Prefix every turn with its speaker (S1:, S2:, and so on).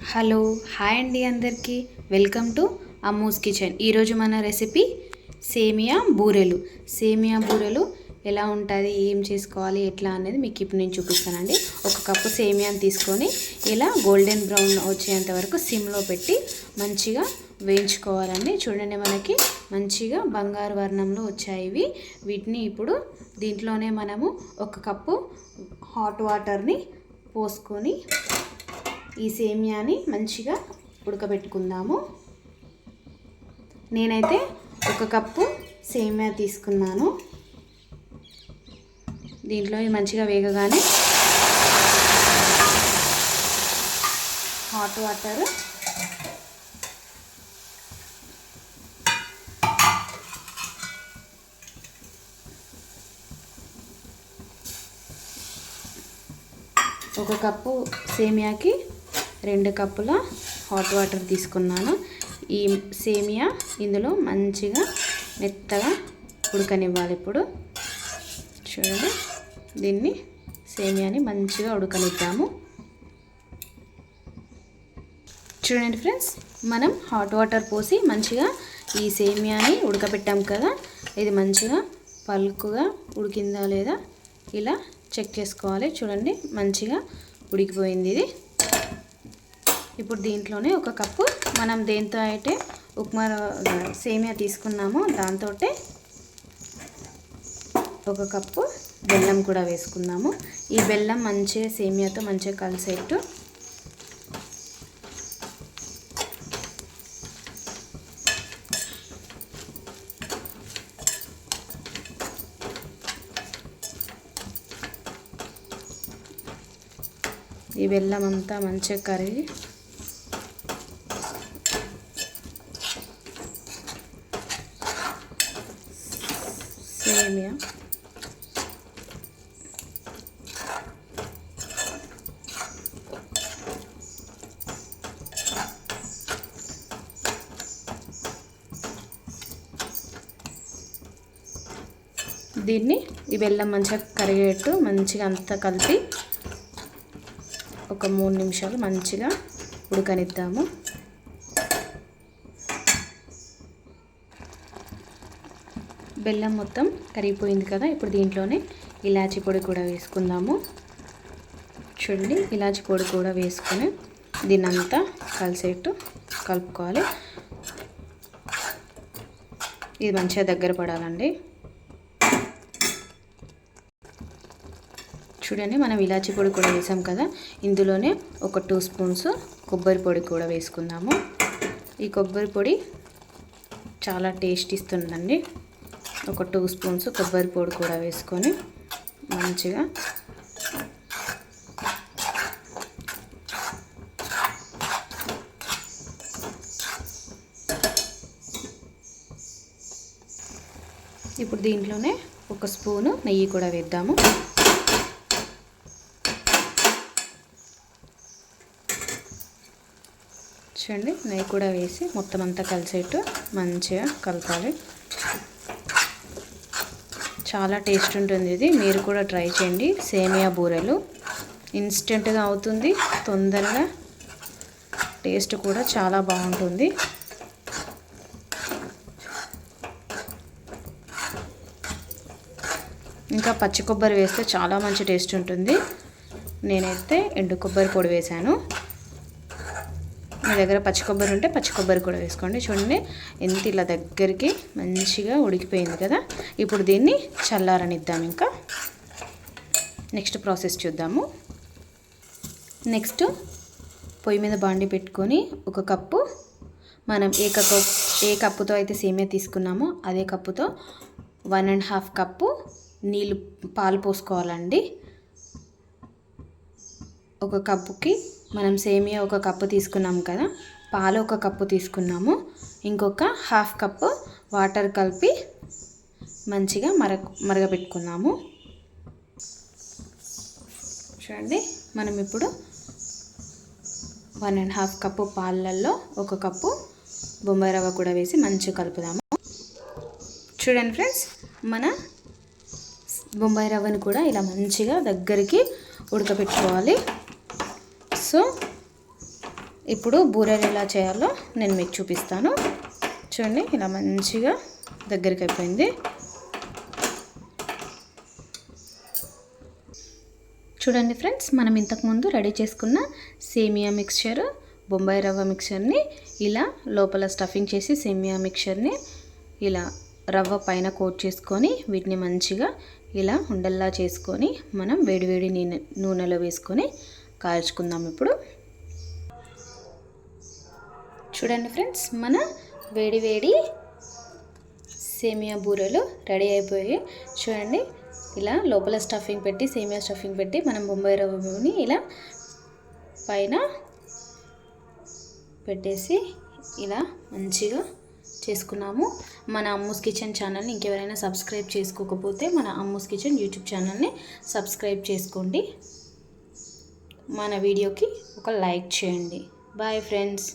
S1: Hello hi అండి అందరికీ. Welcome to Ammu's kitchen. ఈరోజు మన రెసిపీ సేమియా బూరెలు. సేమియా బూరెలు ఎలా ఉంటుంది ఏం చేసుకోవాలి ఎట్లా అనేది మీకు ఇప్పుడు నేను చూపిస్తానండి. ఒక కప్పు సేమియాని తీసుకొని ఇలా గోల్డెన్ బ్రౌన్ వచ్చేంత వరకు సిమ్లో పెట్టి మంచిగా వేయించుకోవాలండి. చూడండి మనకి మంచిగా బంగారు వర్ణంలో వచ్చాయి ఇవి. వీటిని ఇప్పుడు దీంట్లోనే మనము ఒక కప్పు హాట్ వాటర్ని పోసుకొని ఈ సేమియాని మంచిగా ఉడకబెట్టుకుందాము. నేనైతే ఒక కప్పు సేమియా తీసుకున్నాను. దీంట్లో మంచిగా వేగగానే హాట్ వాటర్ ఒక కప్పు సేమియాకి రెండు కప్పుల హాట్ వాటర్ తీసుకున్నాను. ఈ సేమియా ఇందులో మంచిగా మెత్తగా ఉడకనివ్వాలి ఇప్పుడు. చూడండి దీన్ని సేమియాని మంచిగా ఉడకనిద్దాము. చూడండి ఫ్రెండ్స్ మనం హాట్ వాటర్ పోసి మంచిగా ఈ సేమియాని ఉడకబెట్టాం కదా ఇది మంచిగా పలుకుగా ఉడికిందా లేదా ఇలా చెక్ చేసుకోవాలి. చూడండి మంచిగా ఉడికిపోయింది ఇది. ఇప్పుడు దీంట్లోనే ఒక కప్పు మనం దేంతో అయితే ఉప్మా సేమియా తీసుకున్నామో దాంతో ఒక కప్పు బెల్లం కూడా వేసుకుందాము ఈ బెల్లం మంచిగా సేమియాతో మంచిగా కలిసేట్టు ఈ బెల్లం అంతా మంచిగా కరిగి సేమియా దీన్ని ఈ బెల్లం మంచిగా కరిగేట్టు మంచిగా అంతా కలిపి ఒక మూడు నిమిషాలు మంచిగా ఉడకనిద్దాము. బెల్లం మొత్తం కరిగిపోయింది కదా ఇప్పుడు దీంట్లోనే ఇలాచి పొడి కూడా వేసుకుందాము. చూడండి ఇలాచి పొడి కూడా వేసుకొని దీనంతా కలిసేట్టు కలుపుకోవాలి. ఇది మంచిగా దగ్గర పడాలండి. చూడండి మనం ఇలాచి పొడి కూడా వేసాం కదా ఇందులోనే ఒక టూ స్పూన్స్ కొబ్బరి పొడి కూడా వేసుకుందాము. ఈ కొబ్బరి పొడి చాలా టేస్ట్ ఇస్తుందండి. ఒక టూ స్పూన్స్ కొబ్బరి పొడి కూడా వేసుకొని మంచిగా ఇప్పుడు దీంట్లోనే ఒక స్పూను నెయ్యి కూడా వేద్దాము. చూడండి నెయ్యి కూడా వేసి మొత్తం అంతా కలిసేట్టు మంచిగా కలపాలి. చాలా టేస్ట్ ఉంటుంది ఇది. మీరు కూడా ట్రై చేయండి. సేమియా బూరెలు. ఇన్స్టెంట్గా అవుతుంది. తొందరగా టేస్ట్ కూడా చాలా బాగుంటుంది. ఇంకా పచ్చి కొబ్బరి వేస్తే చాలా మంచి టేస్ట్ ఉంటుంది. నేనైతే ఎండు కొబ్బరి పొడి వేశాను. మీ దగ్గర పచ్చి కొబ్బరి ఉంటే పచ్చి కొబ్బరి కూడా వేసుకోండి. చూడండి ఎంత ఇలా దగ్గరికి మంచిగా ఉడికిపోయింది కదా. ఇప్పుడు దీన్ని చల్లారనిద్దాం ఇంకా. నెక్స్ట్ ప్రాసెస్ చూద్దాము. నెక్స్ట్ పొయ్యి మీద బాండి పెట్టుకొని ఒక కప్పు మనం ఏ కప్పు ఏ కప్పుతో అయితే సేమియా తీసుకున్నామో అదే కప్పుతో వన్ అండ్ హాఫ్ కప్పు నీళ్ళు పాలు పోసుకోవాలండి. ఒక కప్పుకి మనం సేమియా ఒక కప్పు తీసుకున్నాం కదా పాలు ఒక కప్పు తీసుకున్నాము. ఇంకొక హాఫ్ కప్పు వాటర్ కలిపి మంచిగా మర మరగపెట్టుకున్నాము చూడండి మనం ఇప్పుడు వన్ అండ్ హాఫ్ కప్పు పాలల్లో ఒక కప్పు బొంబాయి రవ్వ కూడా వేసి మంచిగా కలుపుదాము. చూడండి ఫ్రెండ్స్ మన బొంబాయి రవ్వను కూడా ఇలా మంచిగా దగ్గరికి ఉడకపెట్టుకోవాలి సో ఇప్పుడు బూరెలు ఎలా చేయాలో నేను మీకు చూపిస్తాను. చూడండి ఇలా మంచిగా దగ్గరికి అయిపోయింది. చూడండి ఫ్రెండ్స్ మనం ఇంతకుముందు రెడీ చేసుకున్న సేమియా మిక్చర్ బొంబాయి రవ్వ మిక్చర్ని ఇలా లోపల స్టఫింగ్ చేసి సేమియా మిక్చర్ని ఇలా రవ్వ పైన కోట్ చేసుకొని వీటిని మంచిగా ఇలా ఉండల్లా చేసుకొని మనం వేడివేడి నూనె నూనెలో వేసుకొని కాల్చుకుందాం ఇప్పుడు. చూడండి ఫ్రెండ్స్ మన వేడి వేడి సేమియా బూరెలు రెడీ అయిపోయి చూడండి ఇలా లోపల స్టఫింగ్ పెట్టి సేమియా స్టఫింగ్ పెట్టి మనం బొంబాయి రవ్వని ఇలా పైన పెట్టేసి ఇలా మంచిగా చేసుకున్నాము. మన అమ్మూస్ కిచెన్ ఛానల్ని ఇంకెవరైనా సబ్స్క్రైబ్ చేసుకోకపోతే మన అమ్మూస్ కిచెన్ యూట్యూబ్ ఛానల్ని సబ్స్క్రైబ్ చేసుకోండి. మన వీడియోకి ఒక లైక్ చేయండి. Bye friends.